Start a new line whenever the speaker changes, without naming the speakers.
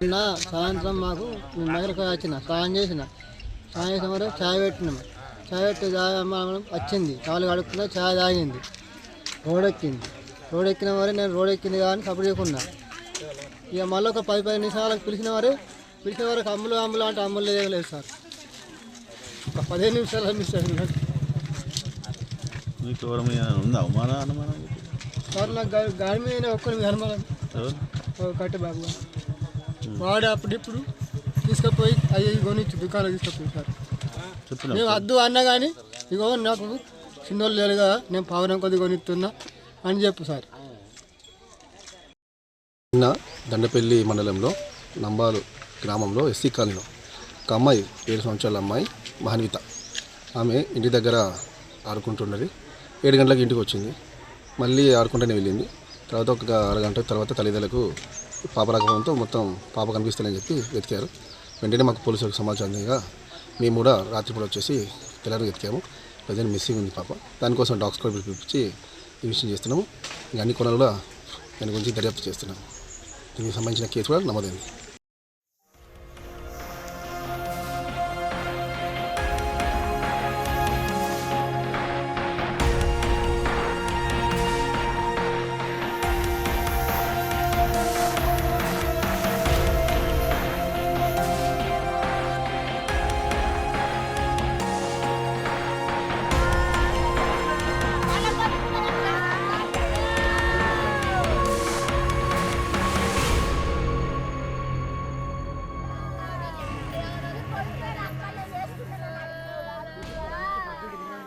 నిన్న సాయంత్రం మాకు మేము దగ్గరకు వచ్చిన స్నానం చేసిన. స్నానం చేసిన మరి చాయ్ పెట్టినాము చాయ్ పెట్టి మనం వచ్చింది. కాలు కడుక్కున్నా చాయ్ తాగింది. రోడ్ ఎక్కింది. రోడ్ ఎక్కిన మరి నేను రోడ్ ఎక్కింది కానీ సపోర్ట్ చేయకున్నా ఇక మళ్ళీ ఒక పది పది నిమిషాలకు పిలిచిన వారు పిలిచిన వరకు అమ్ములు అమ్ములు అంటే అమ్ములు లేదు సార్. ఒక పదిహేను నిమిషాలు మిస్ అయింది
మీకు ఎవరి మీద ఉందా అవమానం అనుమానం?
సార్ నాకు గాడి మీద ఒక్కరి అనుమానం? కట్టే బాబు. వాడు అప్పుడు ఇప్పుడు తీసుకుపోయి అవి కొనిచ్చి దుకాణం తీసుకుపోయి సార్ మేము వద్దు అన్నా కానీ ఇగో నాకు చిన్నోళ్ళు లేరు కదా నేను పావురం కొద్ది కొనిస్తున్నా అని చెప్పు సార్.
నిన్న దండపల్లి మండలంలో నంబాలు గ్రామంలో ఎస్సీ కాలనీలో ఒక అమ్మాయి ఏడు సంవత్సరాల అమ్మాయి మహన్విత ఆమె ఇంటి దగ్గర ఆడుకుంటున్నది ఏడు గంటలకు ఇంటికి వచ్చింది. మళ్ళీ ఆడుకుంటూనే వెళ్ళింది. తర్వాత ఒక అరగంట తర్వాత తల్లిదండ్రులకు పాప రాకపోవడంతో మొత్తం పాప కనిపిస్తుందని చెప్పి వెతికారు. వెంటనే మాకు పోలీసులకు సమాచారం అందగా మేము కూడా రాత్రిపూట వచ్చేసి తెల్లారి వెతికాము. ప్రజెంట్ మిస్సింగ్ ఉంది పాప. దానికోసం డాక్స్ కూడా పిలిపించి ఇన్వెస్టిగేషన్ చేస్తున్నాము. ఇంకా అన్ని కొనాలు కూడా దాని గురించి దర్యాప్తు చేస్తున్నాము. దీనికి సంబంధించిన కేసు కూడా నమోదైంది.